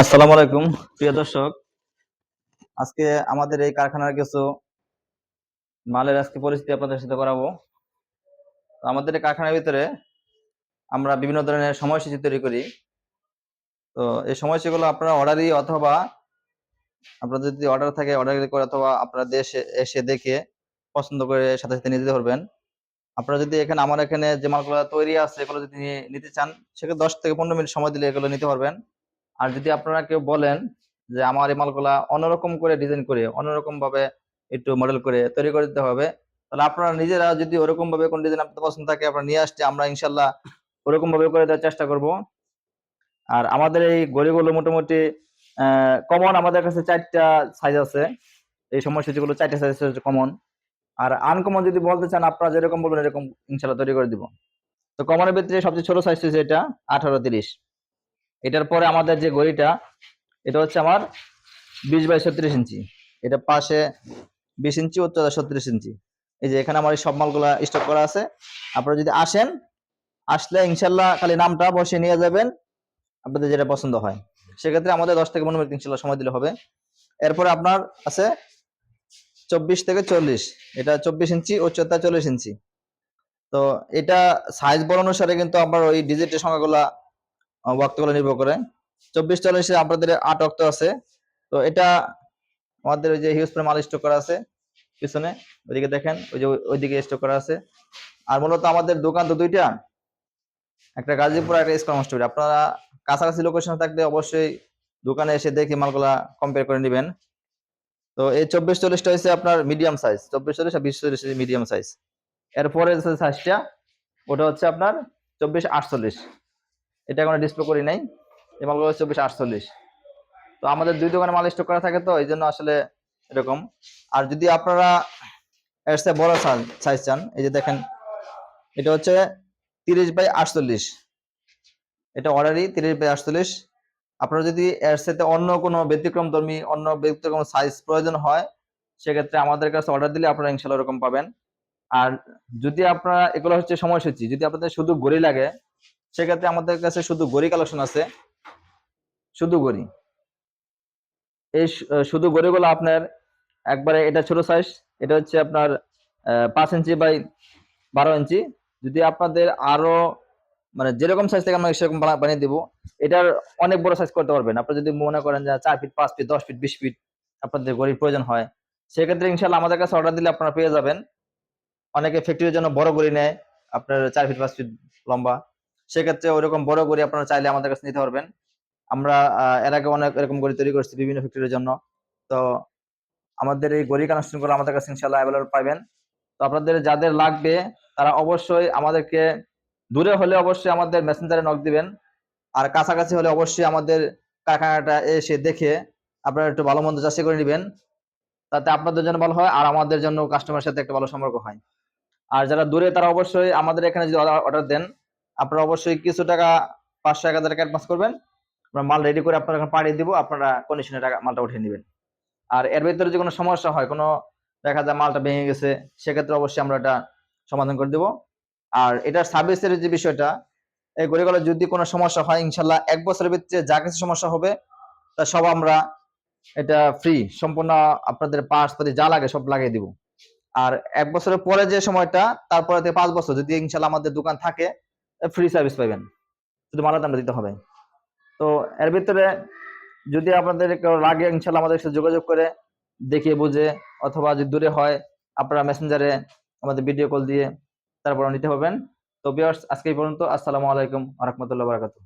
আসসালামু আলাইকুম, প্রিয় দর্শক। আজকে আমাদের এই কারখানার কিছু মালের আজকে পরিস্থিতি আপনাদের সাথে করাবো। আমাদের এই কারখানার ভিতরে আমরা বিভিন্ন ধরনের সময়সূচি তৈরি করি। তো এই সময়সূচিগুলো আপনারা অর্ডারই অথবা আপনার যদি অর্ডার থাকে অর্ডার করে অথবা আপনারা দেশে এসে দেখে পছন্দ করে সাথে সাথে নিয়ে যেতে পারবেন। আপনারা যদি এখানে, আমার এখানে যে মালগুলো তৈরি আছে, এগুলো যদি নিতে চান, সেক্ষেত্রে দশ থেকে পনেরো মিনিট সময় দিলে এগুলো নিতে পারবেন। আর যদি আপনারা কেউ বলেন যে আমার এই মালগুলা অন্যরকম করে ডিজাইন করে অন্যরকম ভাবে একটু মডেল করে তৈরি করে দিতে হবে, তাহলে আপনারা নিজেরা যদি ওরকম ভাবে কোন ডিজাইন আপনাদের পছন্দ থাকে, আপনারা নিয়ে আসতে আমরা ইনশাল্লাহ ওরকম ভাবে করে দেওয়ার চেষ্টা করব। আর আমাদের এই গড়িগুলো মোটামুটি কমন আমাদের কাছে চারটা সাইজ আছে। এই সময়সূচিগুলো চারটা সাইজ হচ্ছে কমন আর আনকমন যদি বলতে চান, আপনারা যেরকম বলবেন এরকম ইনশাল্লাহ তৈরি করে দিব। তো কমনের ভিতরে সবচেয়ে ছোট সাইজ হচ্ছে এটা, আঠারো তিরিশ। এটার পরে আমাদের যে গড়িটা এটা হচ্ছে আমার বিশ বাই ছত্রিশ ইঞ্চি। এটা পাশে বিশ ইঞ্চি, উচ্চতা ছত্রিশ ইঞ্চি। এই যে এখানে আমার এই সব মালগুলা স্টক করা আছে। আপনারা যদি আসেন, আসলে ইনশাল্লাহ খালি নামটা বসে নিয়ে যাবেন, আপনাদের যেটা পছন্দ হয়। সেক্ষেত্রে আমাদের দশ থেকে পনেরো মিনিট ইনশাল্লাহ সময় দিলে হবে। এরপরে আপনার আছে চব্বিশ থেকে চল্লিশ। এটা চব্বিশ ইঞ্চি, উচ্চতা চল্লিশ ইঞ্চি। তো এটা সাইজ বড় অনুসারে কিন্তু আপনার ওই ডিজিটের সংখ্যাগুলা ওয়াক্তগুলো নির্ভর করে। চব্বিশ চল্লিশে আপনাদের আট অক্ট আছে। তো এটা আমাদের ওই যে হিউজ মাল স্টক করা আছে পিছনে। ওইদিকে দেখেন, ওই যে ওইদিকে স্টক করা আছে। আর মূলত আমাদের দোকান তো দুইটা। একটা গাজীপুর একটা ইস্কন স্টোরি আপনারা কাছাকাছি লোকেশন থাকলে অবশ্যই দোকানে এসে দেখে মালগুলা কম্পেয়ার করে নেবেন। তো এই চব্বিশ চল্লিশটা হচ্ছে আপনার মিডিয়াম সাইজ চব্বিশ চল্লিশ আর বিশ চল্লিশ মিডিয়াম সাইজ এরপরে সাইজটা ওটা হচ্ছে আপনার চব্বিশ আটচল্লিশ। এটা কোনো ডিসপ্লে করি নাই। এই মালগুলো চব্বিশ আটচল্লিশ। তো আমাদের দুই দোকানে মাল স্টক করা থাকে তো, এই জন্য আসলে এরকম। আর যদি আপনারা এর সাথে বড় সাইজ চান, এই যে দেখেন, এটা হচ্ছে তিরিশ বাই আটচল্লিশ। এটা অর্ডারই তিরিশ বাই আটচল্লিশ। আপনারা যদি এর সাথে অন্য কোনো ব্যতিক্রম ধর্মী অন্য ব্যতিক্রম সাইজ প্রয়োজন হয়, সেক্ষেত্রে আমাদের কাছে অর্ডার দিলে আপনারা ইনশাল্লাহ এরকম পাবেন। আর যদি আপনারা, এগুলো হচ্ছে সময়সূচি। যদি আপনাদের শুধু গড়ি লাগে সেক্ষেত্রে আমাদের কাছে শুধু গড়ি কালেকশন আছে। শুধু গড়ি। এই শুধু গড়িগুলো আপনার একবারে এটা ছোট সাইজ এটা হচ্ছে আপনার পাঁচ ইঞ্চি বাই বারো ইঞ্চি। যদি আপনাদের আরও মানে যেরকম সাইজ থেকে আমরা সেরকম বানিয়ে দিব, এটার অনেক বড় সাইজ করতে পারবেন। আপনি যদি মনে করেন যে চার ফিট পাঁচ ফিট দশ ফিট বিশ ফিট আপনাদের গড়ির প্রয়োজন হয়, সেক্ষেত্রে ইনশাল্লাহ আমাদের কাছে অর্ডার দিলে আপনারা পেয়ে যাবেন। অনেকে ফ্যাক্টরির জন্য বড় গড়ি নেয়, আপনার চার ফিট পাঁচ ফিট লম্বা। সেক্ষেত্রে ওইরকম বড় করে আপনারা চাইলে আমাদের কাছে নিতে পারবেন। আমরা এর আগে অনেক এরকম গড়ি তৈরি করছি বিভিন্ন ফ্যাক্টরির জন্য। তো আমাদের এই গড়ি কানেকশন করে আমাদের কাছে ইনশাল্লাহ অ্যাভেলেবল পাবেন। তো আপনাদের যাদের লাগবে, তারা অবশ্যই আমাদেরকে দূরে হলে অবশ্যই আমাদের মেসেঞ্জারে নক দিবেন। আর কাছাকাছি হলে অবশ্যই আমাদের কারখানাটা এসে দেখে আপনারা একটু ভালো মন্দ যাচাই করে নেবেন। তাতে আপনাদের জন্য ভালো হয় আর আমাদের জন্য কাস্টমারের সাথে একটা ভালো সম্পর্ক হয়। আর যারা দূরে, তারা অবশ্যই আমাদের এখানে যদি অর্ডার দেন আপনারা অবশ্যই কিছু টাকা, পাঁচশো, এক হাজার টাকা অ্যাডভান্স করবেন। আমরা মাল রেডি করে আপনার এখানে পাঠিয়ে দিব, আপনারা কন্ডিশনে টাকা মালটা উঠিয়ে নেবেন। আর এর ভিতরে যদি কোনো সমস্যা হয়, কোনো দেখা যায় মালটা ভেঙে গেছে, সেক্ষেত্রে অবশ্যই আমরা এটা সমাধান করে দেব। আর এটার সার্ভিসের যে বিষয়টা, এই গড়িগুলো যদি কোনো সমস্যা হয় ইনশাল্লাহ এক বছরের ভিতরে যা কিছু সমস্যা হবে, তা সব আমরা এটা ফ্রি সম্পূর্ণ আপনাদের পার্টস পাতি যা লাগে সব লাগিয়ে দিব। আর এক বছরের পরে যে সময়টা, তারপরে পাঁচ বছর, যদি ইনশাল্লাহ আমাদের দোকান থাকে ফ্রি সার্ভিস পাবেন শুধু মালা দামটা দিতে হবে। তো এর ভিতরে যদি আপনাদের কেউ লাগে, ইনশাল্লাহ আমাদের সাথে যোগাযোগ করে দেখিয়ে বুঝে, অথবা যদি দূরে হয়, আপনারা মেসেঞ্জারে আমাদের ভিডিও কল দিয়ে তারপর নিতে পারবেন। তো বিয়ার্স আজকে পর্যন্ত। আসসালামু আলাইকুম রহমতুল্লাহ বারাকাতু